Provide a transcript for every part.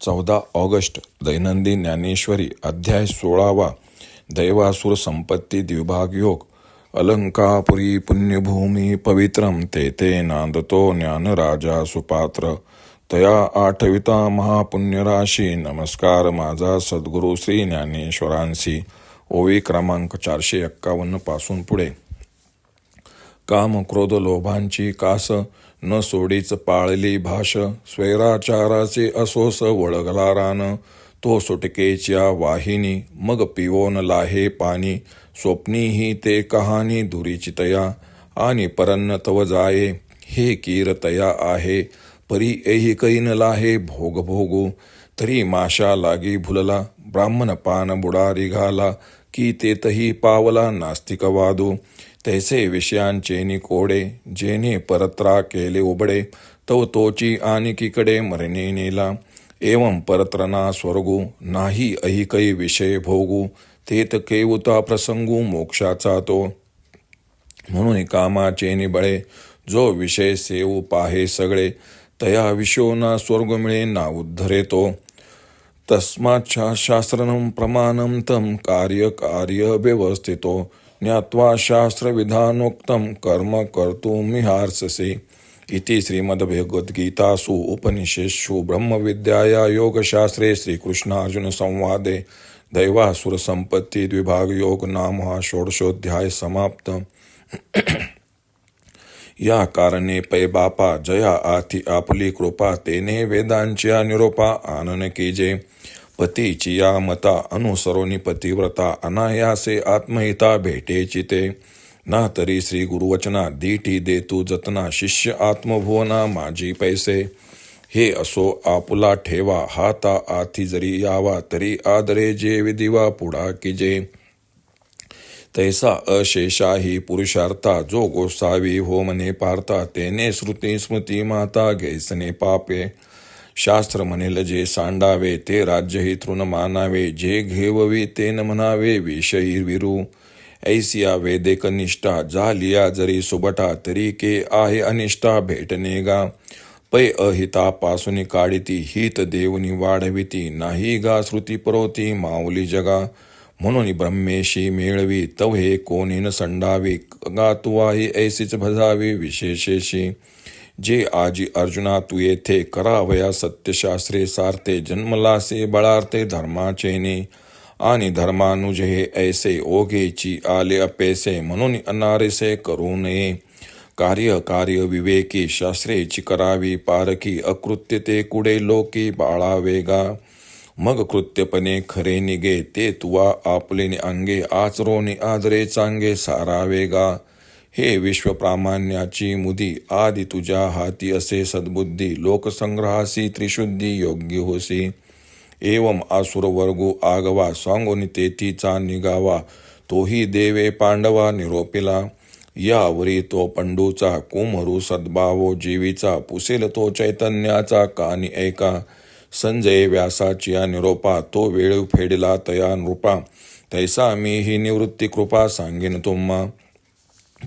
चौदा ऑगस्ट दैनंदिन ज्ञानेश्वरी अध्याय सोळावा दैवासुर संपत्ती द्विभाग योग अलंकापुरी पुण्यभूमी पवित्रम ते ते नांदतो ज्ञानराजा सुपात्र तया आठविता महापुण्यराशी नमस्कार माझा सद्गुरू श्री ज्ञानेश्वरांशी ओवी क्रमांक चारशे एक्कावन्नपासून पुढे. काम क्रोध लोभांची कास न सोडीच पाळली भाष स्वैराचाराचे असोस वळगला रान तो सुटकेच्या वाहिनी मग पिवोन लाहे पाणी. स्वप्नीही ते कहाणी धुरीचितया आणि परन्न तव जाये हे कीरतया आहे. परी एही कैन लाहे भोग भोगू. तरी माशा लागी भुलला ब्राह्मण पान बुडारी घाला की तेतही पावला नास्तिकवादू. तैसे विषयांचे निकोडे जेने परत्रा केले उबडे तव तोची आणि किकडे मरणे नेला। एवं परत्रना स्वर्गू नाही अहिकै विषय भोगू तेत केवता प्रसंगू मोक्षाचा तो म्हणून कामाचे निबळे जो विषय सेवू पाहे सगळे तया विषोना स्वर्ग मिळे ना उद्धरे तो। तस्माच्छा शास्त्रनं प्रमाणं तं कार्यकार्य व्यवस्थितो। ज्ञावा शास्त्रविधानोक्तं कर्म कर्तुमिहार्ससे इति श्रीमद्भगवद्गीतासु उपनिषेषु ब्रह्मविद्याया योगशास्त्रे श्रीकृष्णार्जुनसंवादे दैवासुरसंपत्ती नाम हा षोडशोध्याय समाप्त या कारणे पै बापा जया आथि आपली कृपा तेने वेदांच्या निरोपा आनन कीजे। पतीची या मता अनुसरोनी पतिव्रता अनायासे आत्महिता भेटेची ते ना तरी श्री गुरुवचना दीठी देतू जतना शिष्य आत्मभुवना माझी पैसे। हे असो आपुला ठेवा हाता आथी जरी यावा तरी आदरे जे विधिवा पुढा किजे तैसा अशेषाही पुरुषार्था जो गोसावी हो मने पार्था तेने श्रुती स्मृती माता गैसने पापे। शास्त्र म्हणेल जे सांडावे ते राज्यही तृण मानावे जे घेववी ते न म्हणावे विषयी विरू ऐसिया वेदेक निष्ठा झालिया जरी सुबटा तरी के आहे अनिष्ठा भेटणे गा पै अहिता पासून काढिती हित देवनी वाढविती नाही गा श्रुती परोती माऊली जगा म्हणून ब्रह्मेशी मेळवी तव कोणी न संडावी गा तुवाही ऐसीच भजावी विशेषेशी जे आजी अर्जुना तू येथे करावया सत्यशास्त्रे सारते जन्मलासे बळार्ते धर्माचेने आणि धर्मानुजे हे ऐसे ओघेची आले अपेसे म्हणून अनारेसे करू नये. कार्य कार्य विवेकी शास्त्रेची करावी पारखी अकृत्य ते कुडे लोकी बाळावेगा मग कृत्यपणे खरे निगे ते तुवा आपले अंगे आचरोनी आदरे चांगे सारावेगा हे विश्वप्रामाण्याची मुदी आदि तुझ्या हाती असे सद्बुद्धी. लोकसंग्रहासी त्रिशुद्धी योग्य होसी. एवम आसुरवर्गो आगवा सांगोनी तेथीचा निगावा. तोही देवे पांडवा निरोपिला. यावरी तो पंडूचा कुमरू सद्भावो जीवीचा. पुसेल तो चैतन्याचा कानी ऐका. संजय व्यासाची या निरोपा तो वेळ फेडला तया नृपा. तैसा मी ही निवृत्ती कृपा सांगेन तुम्हा.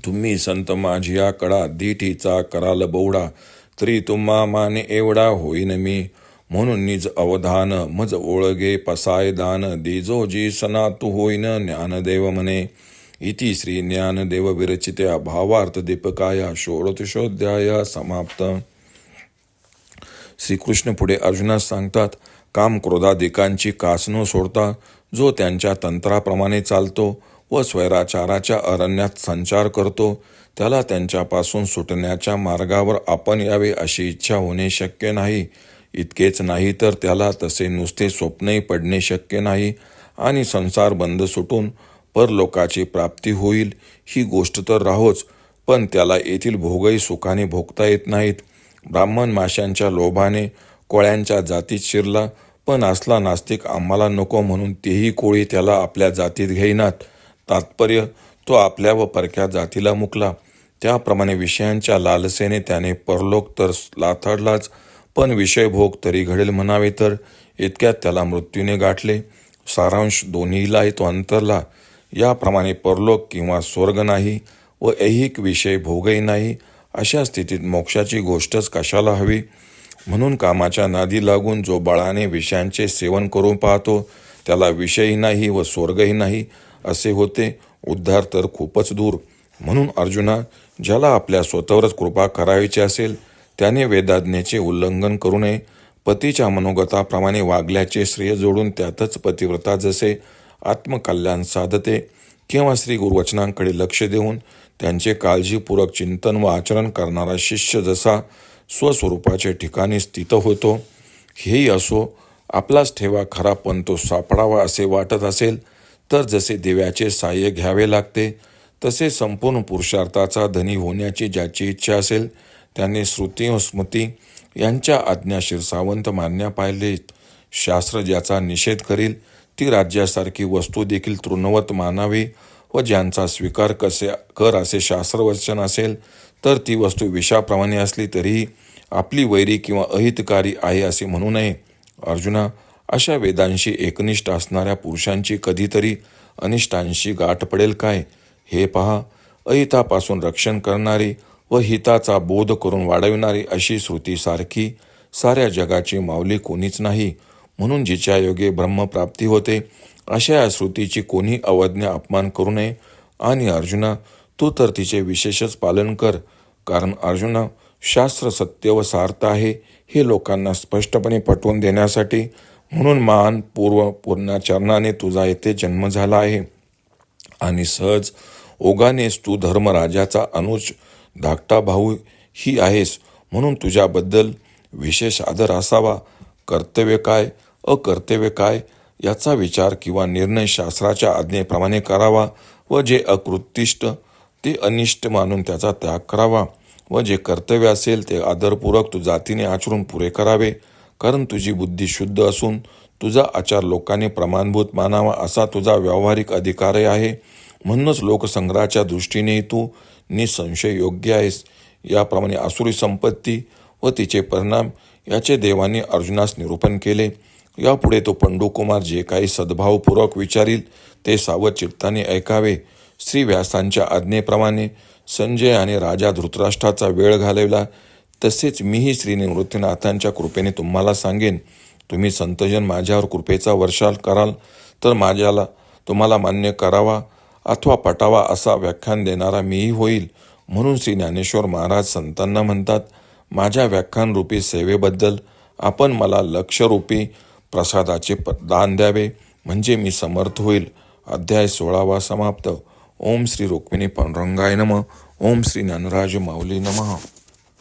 तुम्ही संत माझिया कडा दीठीचा कराल बौडा तरी तुम्हा माने एवढा होईन मी. म्हणून निज अवधान मज ओळगे पसाय दान दिजो जी सनातु होईन ज्ञानदेव म्हणे. इति श्री ज्ञानदेव विरचित्या भावार्थ दीपकाया षोडतशोध्याय समाप्त. श्रीकृष्ण पुढे अर्जुनास सांगतात काम क्रोधादिकांची कासनो सोडता जो त्यांच्या तंत्राप्रमाणे चालतो व स्वैराचाराच्या अरण्यात संचार करतो. त्याला त्यांच्यापासून सुटण्याच्या मार्गावर आपण यावे अशी इच्छा होणे शक्य नाही. इतकेच नाही तर त्याला तसे नुसते स्वप्नही पडणे शक्य नाही आणि संसार बंद सुटून परलोकाची प्राप्ती होईल ही गोष्ट तर राहोच पण त्याला येथील भोगही सुखाने भोगता येत नाहीत. ब्राह्मण माशांच्या लोभाने कोळ्यांच्या जातीत शिरला पण असला नास्तिक आम्हाला नको म्हणून तेही कोळी त्याला आपल्या जातीत घेईनात. तात्पर्य तो आपल्या व परक्या जातीला मुकला. त्याप्रमाणे विषयांच्या लालसेने त्याने परलोक तर लाथडलाच पण विषयभोग तरी घडेल म्हणावे तर. इतक्यात त्याला मृत्यूने गाठले. सारांश दोन्हीलाही तो अंतरला. याप्रमाणे परलोक किंवा स्वर्ग नाही व ऐहिक विषय भोगही नाही अशा स्थितीत मोक्षाची गोष्टच कशाला हवी? म्हणून कामाच्या नादी लागून जो बाळाने विषयांचे सेवन करून पाहतो त्याला विषयही नाही व स्वर्गही नाही असे होते. उद्धार तर खूपच दूर. म्हणून अर्जुना ज्याला आपल्या स्वतःवरच कृपा करायची असेल त्याने वेदाज्ञेचे उल्लंघन करू नये. पतीच्या मनोगताप्रमाणे वागल्याचे श्रेय जोडून त्यातच पतिव्रता जसे आत्मकल्याण साधते किंवा श्री गुरुवचनांकडे लक्ष देऊन त्यांचे काळजीपूर्वक चिंतन व आचरण करणारा शिष्य जसा स्वस्वरूपाचे ठिकाणी स्थित होतो हेही असो आपलाच ठेवा खरा पण तो सापडावा असे वाटत असेल तर जसे दिव्याचे साह्य घ्यावे लागते तसे संपूर्ण पुरुषार्थाचा धनी होण्याची ज्याची इच्छा असेल त्याने श्रुती व स्मृती यांच्या आज्ञा शिरसावंत मान्य पाहिलेत. शास्त्र ज्याचा निषेध करील ती राज्यासारखी वस्तू देखील तृणवत मानावी व ज्यांचा स्वीकार कसे कर असे शास्त्रवचन असेल तर ती वस्तू विषाप्रमाणे असली तरीही आपली वैरी किंवा अहितकारी आहे असे म्हणू नये. अर्जुना अशा वेदांशी एकनिष्ठ असणाऱ्या पुरुषांची कधीतरी अनिष्टांशी गाठ पडेल काय? हे पहा अहितापासून रक्षण करणारी व हिताचा बोध करून वाढविणारी अशी श्रुतीसारखी साऱ्या जगाची माऊली कोणीच नाही. म्हणून जिच्या योगे ब्रह्मप्राप्ती होते अशा या श्रुतीची कोणी अवज्ञा अपमान करू नये. आणि अर्जुना तू तर तिचे विशेषच पालन कर. कारण अर्जुना शास्त्र सत्य व सार्थ आहे हे लोकांना स्पष्टपणे पटवून देण्यासाठी म्हणून महान पूर्व पूर्णाचरणाने तुझा येथे जन्म झाला आहे. आणि सहज ओगानेस तू धर्मराजाचा अनुज धाकटा भाऊ ही आहेस. म्हणून तुझ्याबद्दल विशेष आदर असावा. कर्तव्य काय? अकर्तव्य काय? याचा विचार किंवा निर्णय शास्त्राच्या आज्ञेप्रमाणे करावा व जे अकृत्तिष्ट ते अनिष्ट मानून त्याचा त्याग करावा व जे कर्तव्य असेल ते आदरपूर्वक तू जातीने आचरून पुरे करावे. कारण तुझी बुद्धी शुद्ध असून तुझा आचार लोकांनी प्रमाणभूत मानावा असा तुझा व्यावहारिक अधिकारही आहे. म्हणूनच लोकसंग्रहाच्या दृष्टीने तू निसंशय योग्य आहेस. याप्रमाणे आसुरी संपत्ती व तिचे परिणाम याचे देवाने अर्जुनास निरूपण केले. यापुढे तो पंडुकुमार जे काही सद्भावपूर्वक विचारील ते सावध चित्ताने ऐकावे. श्री व्यासांच्या आज्ञेप्रमाणे संजय आणि राजा धृतराष्ट्राचा वेळ घालवला. तसेच मीही श्री निवृत्तीनाथांच्या कृपेने तुम्हाला सांगेन. तुम्ही संतजन माझ्यावर कृपेचा वर्षाल कराल तर माझ्याला तुम्हाला मान्य करावा अथवा पटावा असा व्याख्यान देणारा मीही होईल म्हणून श्री ज्ञानेश्वर महाराज संतांना म्हणतात माझ्या व्याख्यानरूपी सेवेबद्दल आपण मला लक्षरूपी प्रसादाचे प दान द्यावे म्हणजे मी समर्थ होईल. अध्याय सोळावा समाप्त. ओम श्री रुक्मिणी पांडुरंगाय नम. ओम श्री ज्ञानराज माऊली नमः.